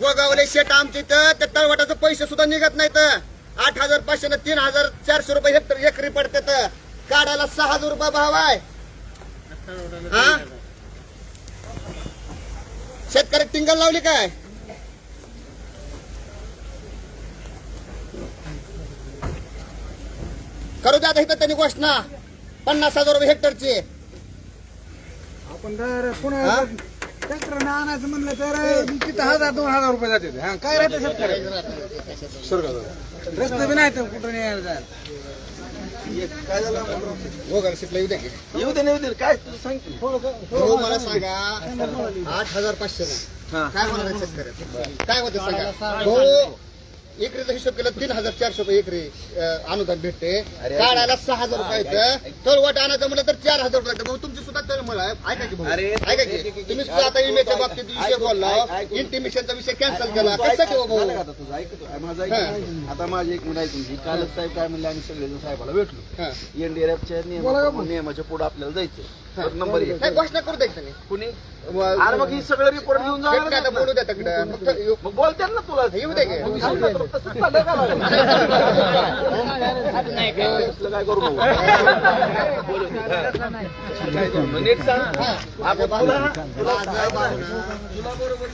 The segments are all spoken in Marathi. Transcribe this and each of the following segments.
गोगावले शेट आमच्या इथं त्या तळवटाचे पैसे सुद्धा निघत नाहीत. आठ हजार पाचशे तीन हजार चारशे रुपये हेक्टर एकरी पडतात. काढायला सहा हजार रुपये भाव आहे. हा? शेतकरी टिंगल लावली काय? करू द्या इथं त्यांनी घोषणा. पन्नास हजार रुपये हेक्टरची. आपण जर हा? पुन्हा ट्रॅक्टर आणायचं म्हणलं तर किती हजार दोन हजार रुपये जाते. हा काय राहते शेतकरी रस्ते बी नाही तर कुठं नाही यायला जायला. येऊ दे. दे काय सांग? की. थोडं का- हो मला सांगा आठ हजार पाचशे ना हा. काय आहे शेतकऱ्याचं काय होते सांगा. हो. एकरीचा हिशोब केला तीन हजार चारशे रुपये एकरी अनुदान भेटते. काढायला सहा हजार रुपये येतं. तळवट आणायचं म्हणलं तर चार हजार रुपये येतं. मग तुमची सुद्धा तळमळ आहे. ऐका की भाऊ. ऐका की. तुम्ही सुद्धा आता इमेजच्या बाबतीत विषय बोलला. इंटिमेशनचा विषय कॅन्सल केला. कशासाठी हो झालं का भाऊ आता. माझं ऐक. आता माझी एक मिनिट ऐकून घे. कालच साहेब काय म्हणले आम्ही सगळेजण साहेबाला भेटलो. हा. एनडीआरएफच्या नियमा नियमाच्या पुढे आपल्याला जायचं तर नंबर एक नाही घोषणा करू द्या त्यांनी कुणी अरे मग ही सगळं रिपोर्ट घेऊन आता ना. बोलू द्या तिकडं फक्त येऊ- मग बोलते ना तुला येऊ दे की. मग सांग ना तुला तसंच चाललंय का लागलं? तसलं काय करू नको. बोलू दे. काय करू? मग नीट सांग आपण तुला माझं बाळणं.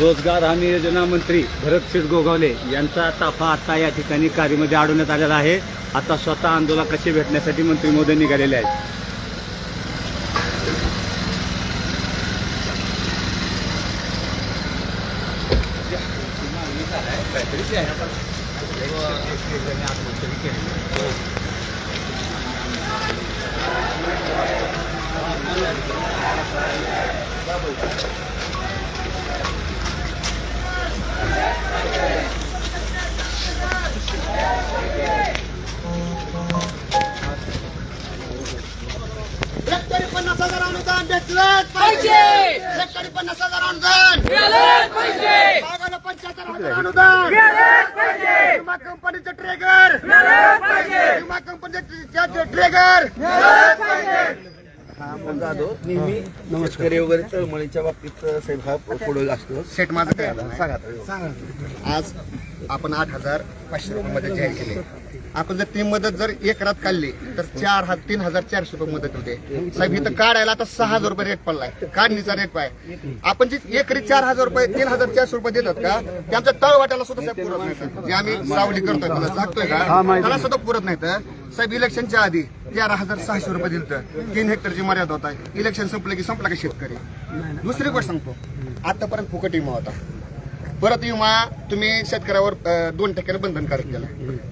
रोजगार हमी योजना मंत्री भरत शेठ गोगावले यांचा ताफा आता या ठिकाणी कार्यामध्ये अडवण्यात आलेला आहे. आता स्वतः आंदोलकाशी भेटण्यासाठी मंत्री मोदी निघालेले आहेत? शेतकरी पन्नास हजार अनुदान. बागाला पंच्याहत्तर हजार अनुदान. विमा कंपनीचं ट्रेगर विमा कंपनीचं ट्रेगर हा आपण जाधव नेहमी शेतकरी वगैरे तळमळीच्या बाबतीत साहेब हा पुढे असतो. सेट माझं काय? सांगा. आज आपण आठ हजार पाचशे रुपये मदत जाहीर केली. आपण जर ती मदत जर एक रात काढली तर चार हजार तीन हजार चारशे रुपये मदत होते. साहेब इथं काढायला आता सहा हजार रुपये रेट पडलाय. काढणीचा रेट पाय. आपण जी एकरी चार हजार रुपये तीन हजार चारशे रुपये देतात का ते आमच्या तळवाट्याला सुद्धा साहेब पुरत नाही. जे आम्ही सावली करतोय त्याला जागतोय का त्याला सुद्धा पुरत नाही तर साहेब इलेक्शनच्या आधी तेरा हजार सहाशे रुपये दिलं तीन हेक्टरची मर्यादा होता इलेक्शन संपलं की संपला का शेतकरी? दुसरी गोष्ट सांगतो. आतापर्यंत फुकट विमा होता. परत विमा तुम्ही शेतकऱ्यावर दोन टक्क्याने बंधनकारक केला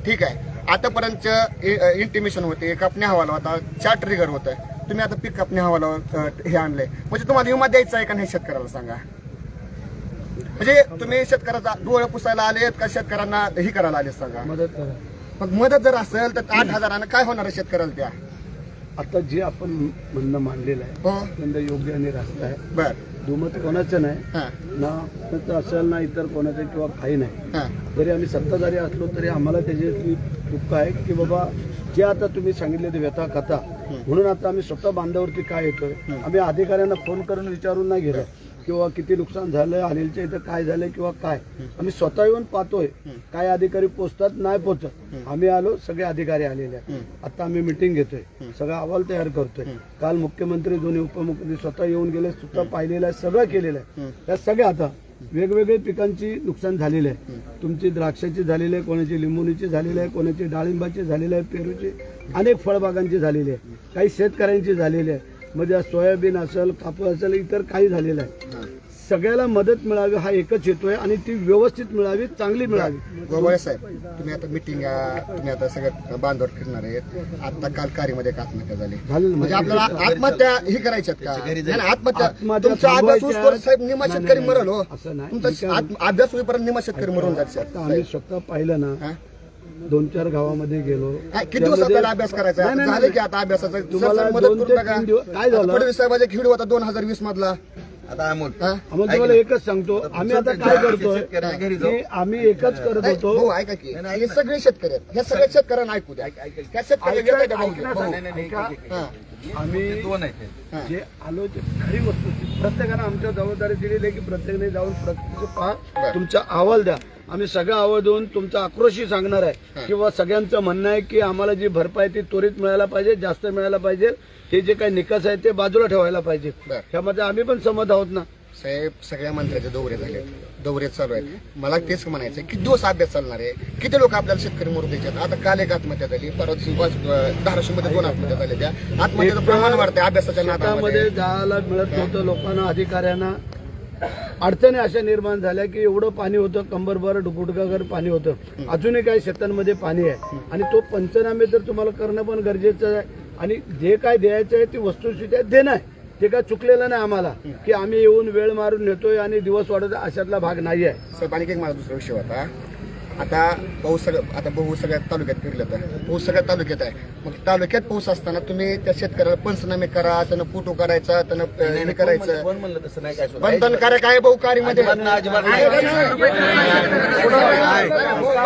ठीक आहे. आतापर्यंत इंटिमेशन होते कापणी हवाला होता चार ट्रिगर होतं. तुम्ही आता पीक कापणी हवाला हे आणलंय म्हणजे तुम्हाला विमा द्यायचा आहे का नाही शेतकऱ्याला सांगा. म्हणजे तुम्ही शेतकऱ्याचा डोळे पुसायला आलेत का शेतकऱ्यांना हे करायला आलेत सांगा. मदत करा. मग मदत जर असेल तर आठ हजारानं काय होणार आहे शेतकऱ्याला त्या? आता जे आपण म्हणणं मांडलेलं आहे हो. योग्य आणि रास्त आहे. बर. दुमत कोणाचं नाही ना असेल ना इतर कोणाचं किंवा काही नाही. जरी आम्ही सत्ताधारी असलो तरी आम्हाला त्याची दुःख आहे की बाबा जे आता तुम्ही सांगितले ते व्यथा कथा. म्हणून आता आम्ही स्वतः बांधावरती काय येतोय? आम्ही अधिकाऱ्यांना फोन करून विचारून नाही गेलो किंवा किती नुकसान झालंय अनिलच्या इथं काय झालंय किंवा काय. आम्ही स्वतः येऊन पाहतोय. काय अधिकारी पोचतात नाही पोचत. आम्ही आलो सगळे अधिकारी आलेले आहेत. आता आम्ही मिटिंग घेतोय. सगळा अहवाल तयार करतोय. काल मुख्यमंत्री दोन्ही उपमुख्यमंत्री स्वतः येऊन गेले स्वतः पाहिलेलं आहे सगळं केलेलं आहे. त्या सगळ्या आता वेगवेगळे पिकांची नुकसान झालेले आहे. तुमची द्राक्षाची झालेली आहे कोणाची लिंबुनीची झालेली आहे कोणाची डाळिंबाची झालेली आहे पेरूची अनेक फळबागांची झालेली आहे. काही शेतकऱ्यांची झालेली आहे. म्हणजे सोयाबीन असेल कापूस असेल इतर काही झालेलं आहे. सगळ्याला मदत मिळावी हा एकच हेतू आहे आणि ती व्यवस्थित मिळावी चांगली मिळावी. साहेब तुम्ही आता मिटिंग तुम्ही आता सगळं बांधवर फिरणार आहेत. आता काल कार्यामध्ये एक आत्महत्या झाली. म्हणजे आपल्याला आत्महत्या ही करायच्यात का? नाही, आत्महत्या तुमचा अभ्यास साहेब निमा शेतकरी मरल हो. असं नाही. तुमचा अभ्यास होईपर्यंत निमा शेतकरी मरून जायचे आता आम्ही स्वतः पाहिलं ना हा? दोन चार गावामध्ये गेलो काय, किती दिवस आपल्याला अभ्यास करायचा? नाही, झालं नाही. की आता अभ्यासाचा तुम्हाला सर, सर, मदत दोन करू ते नका तीन दिवस- काय झालं? फडणवीस साहेबाचा एक व्हिडिओ होता दोन हजार वीस मधला आता अमोल हा? आम्हाला तुम्हाला एकच सांगतो आम्ही आता काय करतोय शेतकऱ्याच्या घरी जाऊ की आम्ही एकच करत नाही, होतो भाऊ ऐका की हे सगळे शेतकरी आहेत ह्या सगळ्या शेतकऱ्यांना ऐकू द्या त्या शेतकऱ्याला ऐका- घेता येतं भाऊ. ऐका- भाऊ. नाही, नाही, नाही, एक- एक- हा. आम्ही दोन आहेत हा. जे आलो ते खरी वस्तू प्रत्येकानं आमच्या जबाबदारी दिलेली आहे की प्रत्येकाने जाऊन प्रत्येक पहा बरं. तुमचा अहवाल द्या आम्ही सगळा देऊन तुमचा आक्रोशही सांगणार आहे. किंवा सगळ्यांचं म्हणणं आहे की आम्हाला जी भरपाई ती त्वरित मिळायला पाहिजे जास्त मिळायला पाहिजे. हे जे काही निकष आहे ते बाजूला ठेवायला पाहिजे. बरं. त्यामध्ये आम्ही पण सहमत आहोत ना. साहेब सगळ्या मंत्र्याचे दौरे झाले दौरे चालू आहेत. मला तेच म्हणायचं किती दिवस अभ्यास चालणार आहे? किती लोक आपल्याला शेतकरी मरू द्यायचे आता काल एक आत्महत्या झाली परत धाराशिवमध्ये दोन आत्महत्या झाल्या त्या. आत्महत्याचं प्रमाण वाढतंय अभ्यासाच्या शेतामध्ये नादामध्ये जायला मिळत नव्हतं लोकांना अधिकाऱ्यांना. अडचणी अशा निर्माण झाल्या की एवढं पाणी होतं कंबरभर गुडघागर पाणी होतं. अजूनही काही शेतांमध्ये पाणी आहे. आणि तो पंचनामे तर तुम्हाला करणं पण गरजेचं आहे आणि जे काय द्यायचं आहे ती वस्तुस्थिती देणं आहे. ते काय चुकलेलं नाही आम्हाला की आम्ही येऊन वेळ मारून नेतोय आणि दिवस वाढत अशातला भाग नाही आहे. सर आणखी एक माझा दुसरा विषय होता. आता पाऊस सगळं आता पाऊस सगळ्या तालुक्यात फिरलं तर. पाऊस सगळ्या तालुक्यात आहे. मग तालुक्यात पाऊस असताना तुम्ही त्या शेतकऱ्याला पंचनामे करा त्यानं फोटो काढायचा त्यानं हे करायचं. कोण म्हणलं तसं नाही काय सुद्धा. बंधनकारक आहे भाऊ मध्ये. अजिबात नाही, अजिबात नाही.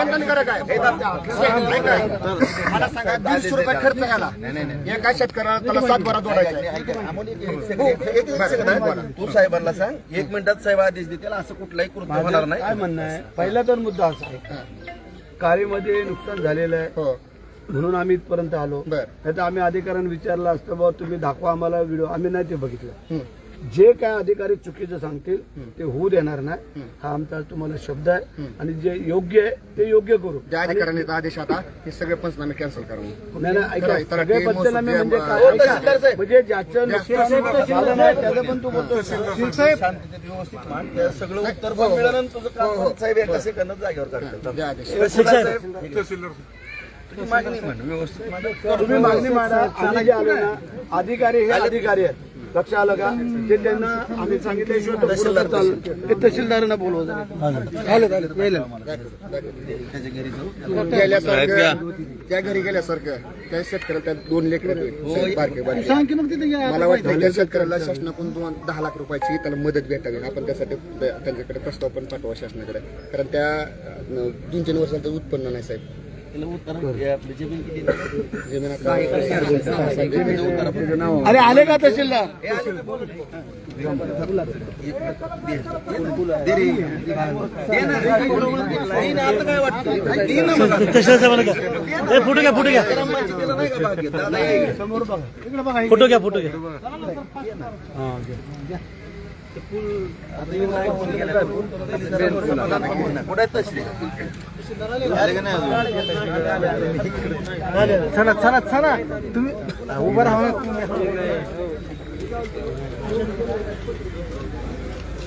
बंधनकारक आहे. मला सांगा दीडशे रुपये खर्च झाला. एका शेतकऱ्याला त्याला सात बारा जोडायचा आहे. तू साहेबांना सांग. एक मिनिटात साहेब आदेश देतील असं कुठलाही कृत्य होणार नाही. काय म्हणणं आहे? पहिला तर मुद्दा असा आहे. काळीमध्ये नुकसान झालेलं आहे. हो. म्हणून आम्ही इथपर्यंत आलो. बर. नाही तर आम्ही अधिकाऱ्यांना विचारलं असतं बाबा तुम्ही दाखवा आम्हाला व्हिडिओ. आम्ही नाही ते बघितलं. जे काय अधिकारी चुकीचं सांगतील ते होऊ देणार नाही. हा आमचा तुम्हाला शब्द आहे. आणि जे योग्य आहे ते योग्य करू. ज्या अधिकाऱ्याने आदेश आता हे सगळे पंचनामे कॅन्सल करून नाही ऐका. सगळे पंचनामे म्हणजे काय? हो, ऐका. म्हणजे ज्याचं नुकसान झालं नाही त्याचं पण तू बोलतो शांततेत व्यवस्थित मान. त्या सगळं उत्तर पण मिळालं आणि तुझं काम पण साहेब एका सेकंदात जागेवर आदेश मागणी म्हण व्यवस्थित. तुम्ही मागणी मांडा. आम्ही जे आलो ना अधिकारी हे अधिकारी आहेत. लक्ष आलं का? ते त्यांना आम्ही सांगितल्याशिवाय तो तहसीलदारांना बोलवत त्या घरी गेल्यासारखं त्या शेतकऱ्याला त्या दोन लेकर बारके मला वाटतं त्या शेतकऱ्याला शासनाकडून दोन दहा लाख रुपयाची त्याला मदत भेटावी. आपण त्यासाठी त्या- त्यांच्याकडे प्रस्ताव पण पाठवा शासनाकडे. कारण त्या दोन तीन वर्षाचं उत्पन्न नाही साहेब. हे. अरे आले का तहसीलदार. फोटो घ्या फोटो घ्या. फोटो घ्या फोटो घ्या. चला चला चला. तुम्ही उभं राहा.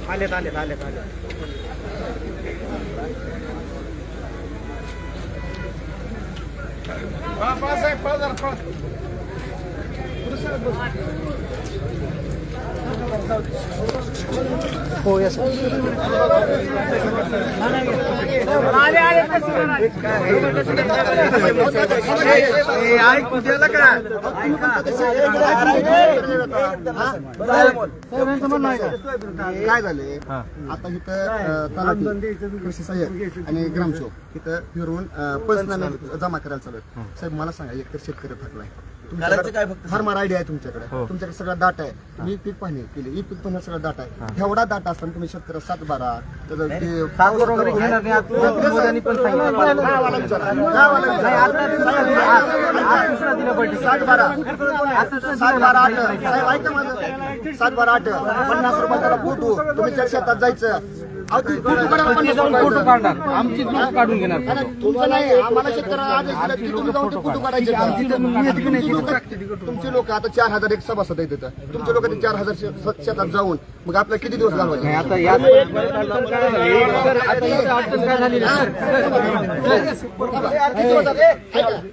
आलेत आलेत आलेत आलेत. हो यस काय झाले आता इथं कृषी सहाय्यक आणि ग्रामसेवक इथं फिरून अं, पंचनामे जमा करायला चालू आहेत. साहेब मला सांगा एकतर शेतकरी थकलाय. करायचं काय फक्त? फार्मर आयडिया आहे तुमच्याकडे तुमच्याकडे सगळा डाटा आहे मी पीक पाहणी केली ई पीक पाहणी सगळा डाटा आहे एवढा डाटा असताना तुम्ही शेतकरी सात बारा त्याचं ते- गावाला विचारा. गावाला विचारा. सात बारा सात बारा आठ साहेब ऐका माझं सात बारा आठ पन्नास रुपये त्याला फोटो तुम्ही त्या शेतात जायचं फोटो काढणार आमची काढून घेणार तुमचं नाही आम्हाला शेतकऱ्याला फोटो काढायचे तुमची लोकं- लोक आता चार हजार एक सभासद आहेत तिथं तुमचे लोक ते चार हजार शेतात जाऊन मग आपल्याला किती दिवस घालवायचे आता या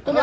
तुम्ही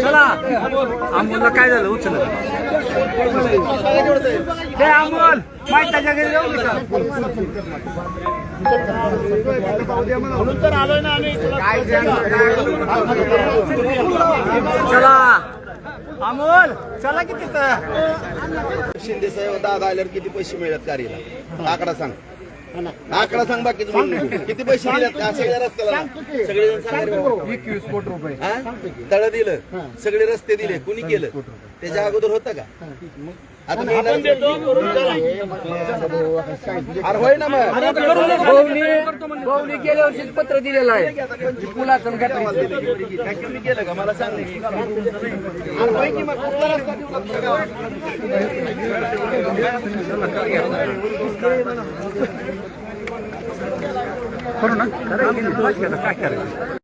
चला. अमोलला काय झालं? उचल. हे अमोल त्याच्या घरी जाऊ चला. अमोल चला किती शिंदे साहेब दादा आल्यावर किती पैसे मिळत कार्याला आकडा सांग. आकडा सांग बाकी किती पैसे का. सगळ्या रस्त्याला सगळे एकवीस कोटी रुपये. तळ दिलं. सगळे रस्ते दिले. कुणी केलं? त्याच्या अगोदर होतं का? आता मी अरे होय ना मग. भाऊनी गेल्या वर्षी पत्र दिलेलं आहे. गटारीचं. तुम्ही केलं का? मला सांग? करू ना. काय करायचं?